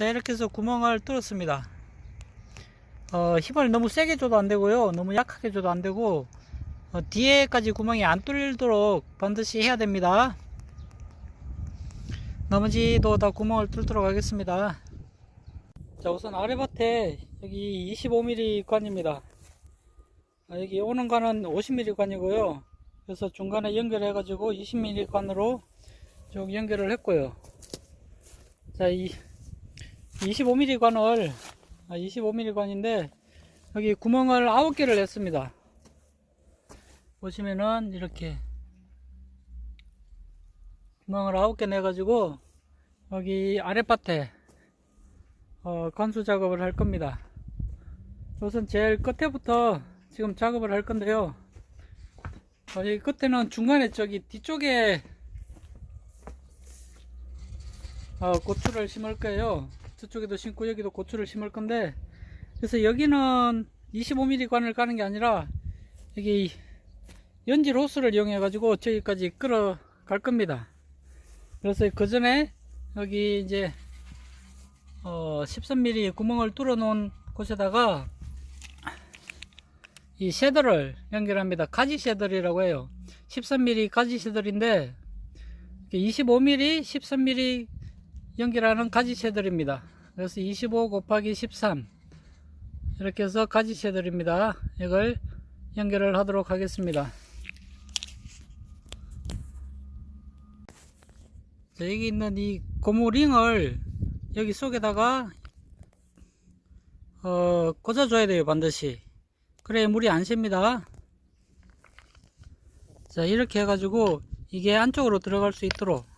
자 이렇게 해서 구멍을 뚫었습니다. 어, 힘을 너무 세게 줘도 안 되고요. 너무 약하게 줘도 안 되고 어, 뒤에까지 구멍이 안 뚫리도록 반드시 해야 됩니다. 나머지도 다 구멍을 뚫도록 하겠습니다. 자 우선 아래밭에 여기 25mm 관입니다. 아, 여기 오는 관은 50mm 관이고요. 그래서 중간에 연결해 가지고 20mm 관으로 쭉 연결을 했고요. 자 이 25mm 관을 아, 25mm 관인데 여기 구멍을 9개를 냈습니다. 보시면은 이렇게 구멍을 9개 내 가지고 여기 아랫밭에 어, 관수 작업을 할 겁니다. 우선 제일 끝에부터 지금 작업을 할 건데요. 어, 여기 끝에는 중간에 저기 뒤쪽에 어, 고추를 심을 거예요 저쪽에도 심고 여기도 고추를 심을 건데 그래서 여기는 25mm 관을 가는 게 아니라 여기 연질 호스를 이용해 가지고 저기까지 끌어 갈 겁니다. 그래서 그 전에 여기 이제 어 13mm 구멍을 뚫어 놓은 곳에다가 이 쉐더를 연결합니다. 가지 쉐더이라고 해요. 13mm 가지 쉐더인데 25mm 13mm 연결하는 가지 쉐더입니다. 그래서 25 곱하기 13 이렇게 해서 가지 쉐더입니다. 이걸 연결을 하도록 하겠습니다. 자, 여기 있는 이 고무링을 여기 속에다가 어, 꽂아줘야 돼요 반드시. 그래야 물이 안 셉니다. 자 이렇게 해가지고 이게 안쪽으로 들어갈 수 있도록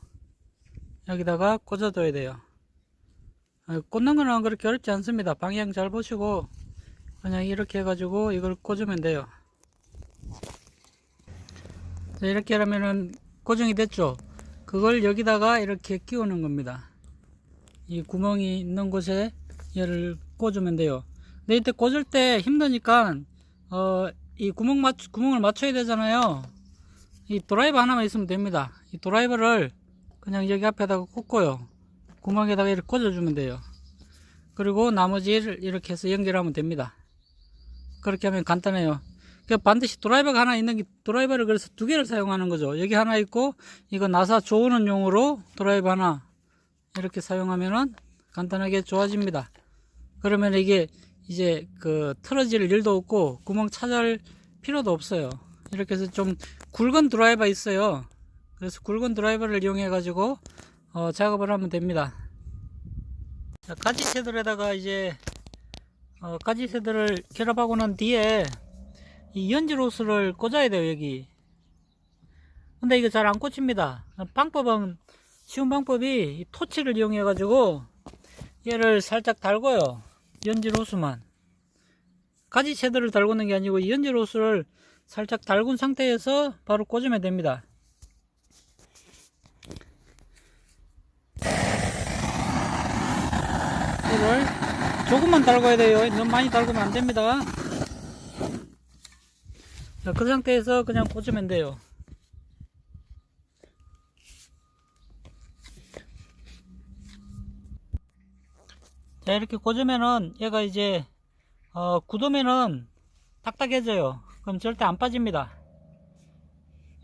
여기다가 꽂아줘야 돼요 아, 꽂는 거는 그렇게 어렵지 않습니다 방향 잘 보시고 그냥 이렇게 해가지고 이걸 꽂으면 돼요 자 이렇게 하면은 고정이 됐죠 그걸 여기다가 이렇게 끼우는 겁니다. 이 구멍이 있는 곳에 얘를 꽂으면 돼요. 근데 이때 꽂을 때 힘드니까 어, 이 구멍 맞 구멍을 맞춰야 되잖아요. 이 드라이버 하나만 있으면 됩니다. 이 드라이버를 그냥 여기 앞에다가 꽂고요. 구멍에다가 이렇게 꽂아주면 돼요. 그리고 나머지를 이렇게 해서 연결하면 됩니다. 그렇게 하면 간단해요. 그 반드시 드라이버가 하나 있는 게 드라이버를 그래서 두 개를 사용하는 거죠. 여기 하나 있고 이거 나사 조우는 용으로 드라이버 하나 이렇게 사용하면은 간단하게 좋아집니다. 그러면 이게 이제 그 틀어질 일도 없고 구멍 찾을 필요도 없어요. 이렇게 해서 좀 굵은 드라이버 있어요. 그래서 굵은 드라이버를 이용해 가지고 어, 작업을 하면 됩니다. 자, 가지 새들에다가 이제 어, 가지 새들을 결합하고 난 뒤에 이 연질 호스를 꽂아야 돼요 여기. 근데 이거 잘안 꽂힙니다. 방법은 쉬운 방법이 이 토치를 이용해 가지고 얘를 살짝 달고요 연질 호스만. 가지 채들을 달고는 게 아니고 호스를 살짝 달군 상태에서 바로 꽂으면 됩니다 이걸 조금만 달궈야 돼요 너무 많이 달구면 안 됩니다 자, 그 상태에서 그냥 꽂으면 돼요. 자, 이렇게 꽂으면은 얘가 이제, 어, 굳으면은 딱딱해져요. 그럼 절대 안 빠집니다.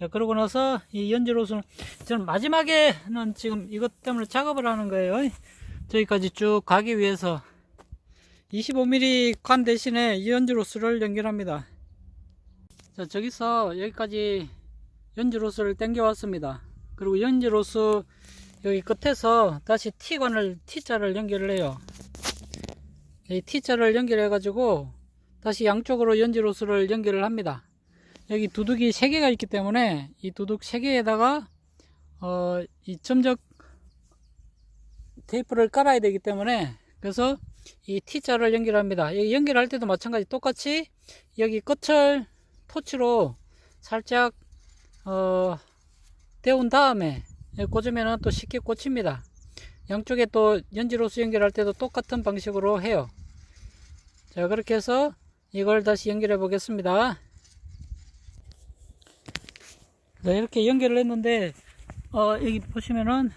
자, 그러고 나서 이 연질옷은 저는 마지막에는 지금 이것 때문에 작업을 하는 거예요. 저기까지 쭉 가기 위해서 25mm 관 대신에 이 연질호스를 연결합니다. 자 저기서 여기까지 연지로스를 당겨 왔습니다. 그리고 연지로스 여기 끝에서 다시 T관을 T자를 연결을 해요. 이 T자를 연결해 가지고 다시 양쪽으로 연지 로스를 연결을 합니다. 여기 두둑이 3개가 있기 때문에 이 두둑 3개에다가 어, 이 점적 테이프를 깔아야 되기 때문에 그래서 이 T자를 연결합니다 여기 연결할 때도 마찬가지 똑같이 여기 끝을 토치로 살짝 어, 데운 다음에 꽂으면 또 쉽게 꽂힙니다. 양쪽에 또 연지로수 연결할 때도 똑같은 방식으로 해요. 자 그렇게 해서 이걸 다시 연결해 보겠습니다. 자 이렇게 연결을 했는데 어, 여기 보시면은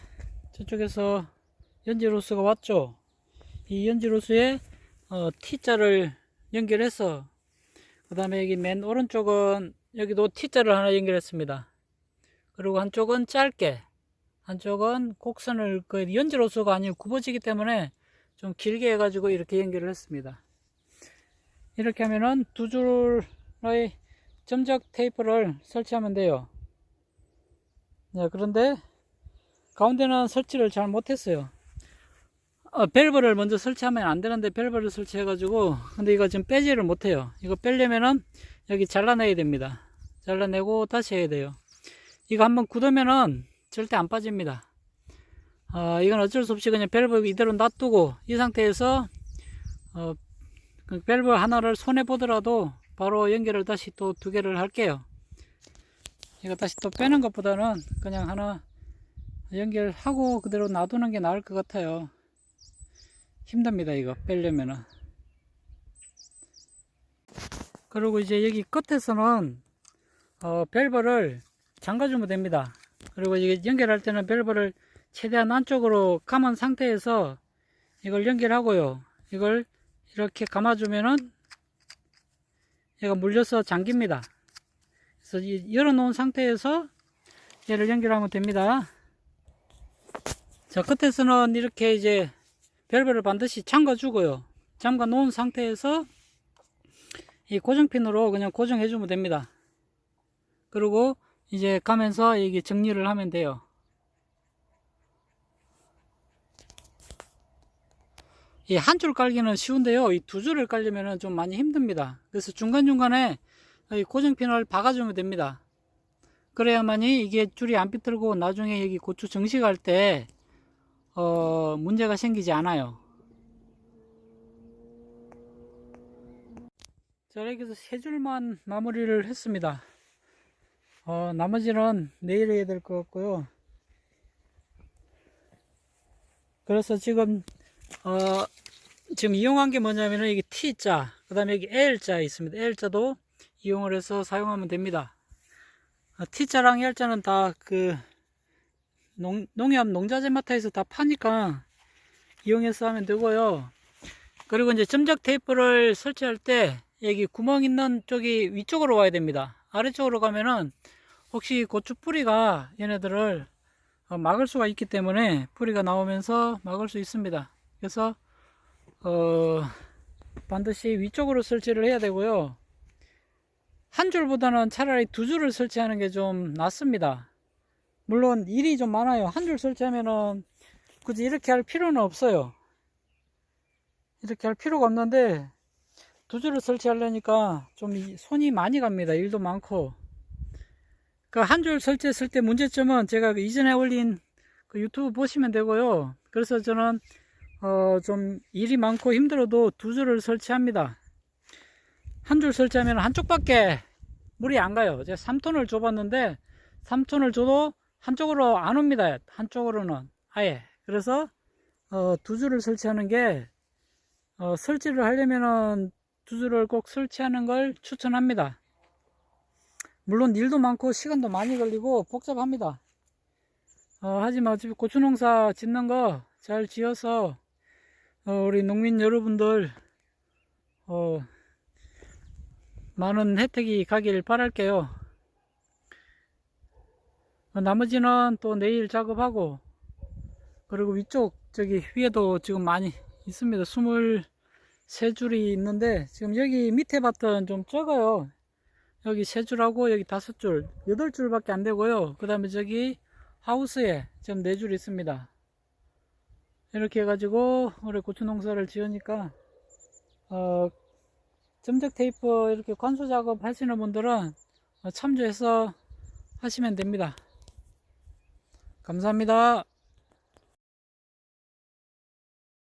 저쪽에서 연지로스가 왔죠. 이 연지로수에 어, T자를 연결해서 그 다음에 여기 맨 오른쪽은 여기도 T자를 하나 연결했습니다. 그리고 한쪽은 짧게 한쪽은 곡선을 그 연지로수가 아니고 굽어지기 때문에 좀 길게 해가지고 이렇게 연결을 했습니다. 이렇게 하면은 두 줄의 점적 테이프를 설치하면 돼요. 네, 그런데 가운데는 설치를 잘 못했어요. 어, 밸브를 먼저 설치하면 안 되는데 밸브를 설치해 가지고 근데 이거 지금 빼지를 못해요. 이거 빼려면은 여기 잘라내야 됩니다. 잘라내고 다시 해야 돼요. 이거 한번 굳으면은 절대 안 빠집니다. 어, 이건 어쩔 수 없이 그냥 밸브 이대로 놔두고 이 상태에서 어, 그 밸브 하나를 손해 보더라도 바로 연결을 다시 또 두 개를 할게요. 이거 다시 또 빼는 것보다는 그냥 하나 연결하고 그대로 놔두는 게 나을 것 같아요. 힘듭니다, 이거 빼려면은. 그리고 이제 여기 끝에서는 어, 밸브를 잠가주면 됩니다. 그리고 이게 연결할 때는 밸브를 최대한 안쪽으로 감은 상태에서 이걸 연결하고요. 이걸 이렇게 감아주면은 얘가 물려서 잠깁니다. 그래서 이 열어놓은 상태에서 얘를 연결하면 됩니다. 자, 끝에서는 이렇게 이제 밸브를 반드시 잠가 주고요. 잠가 놓은 상태에서 이 고정핀으로 그냥 고정해 주면 됩니다. 그리고 이제 가면서 여기 정리를 하면 돼요. 이 한 줄 깔기는 쉬운데요. 이 두 줄을 깔려면 좀 많이 힘듭니다. 그래서 중간중간에 이 고정핀을 박아주면 됩니다. 그래야만이 이게 줄이 안 삐뚤고 나중에 여기 고추 정식할 때 어, 문제가 생기지 않아요. 자, 해서 세 줄만 마무리를 했습니다. 어, 나머지는 내일 해야 될 것 같고요. 그래서 지금, 어, 지금 이용한 게 뭐냐면은 이게 T자, 그 다음에 여기 L자 있습니다. L자도 이용을 해서 사용하면 됩니다. 어, T자랑 L자는 다 그, 농, 농협 농자재 마트에서 다 파니까 이용해서 하면 되고요. 그리고 이제 점적 테이프를 설치할 때 여기 구멍 있는 쪽이 위쪽으로 와야 됩니다. 아래쪽으로 가면은 혹시 고추 뿌리가 얘네들을 어, 막을 수가 있기 때문에 뿌리가 나오면서 막을 수 있습니다. 그래서 어, 반드시 위쪽으로 설치를 해야 되고요. 한 줄보다는 차라리 두 줄을 설치하는 게 좀 낫습니다. 물론 일이 좀 많아요. 한 줄 설치하면은 굳이 이렇게 할 필요는 없어요. 이렇게 할 필요가 없는데 두 줄을 설치하려니까 좀 손이 많이 갑니다. 일도 많고. 그 한 줄 설치했을 때 문제점은 제가 그 이전에 올린 그 유튜브 보시면 되고요. 그래서 저는 어 좀 일이 많고 힘들어도 두 줄을 설치합니다. 한 줄 설치하면 한쪽밖에 물이 안 가요. 제가 3톤을 줘봤는데 3톤을 줘도 한쪽으로 안 옵니다. 한쪽으로는 아예. 그래서 어, 두 줄을 설치하는 게 어, 설치를 하려면은 두 줄을 꼭 설치하는 걸 추천합니다. 물론 일도 많고 시간도 많이 걸리고 복잡합니다. 어, 하지만 어차피 고추 농사 짓는 거 잘 지어서 어, 우리 농민 여러분들 어, 많은 혜택이 가길 바랄게요. 어, 나머지는 또 내일 작업하고 그리고 위쪽 저기 위에도 지금 많이 있습니다. 23줄이 있는데 지금 여기 밑에 밭은 좀 적어요. 여기 3줄하고 여기 5줄, 8줄 밖에 안 되고요. 그 다음에 저기 하우스에 지금 4줄 있습니다. 이렇게 해가지고 올해 고추 농사를 지으니까 어, 점적 테이프 이렇게 관수 작업 하시는 분들은 어, 참조해서 하시면 됩니다. 감사합니다.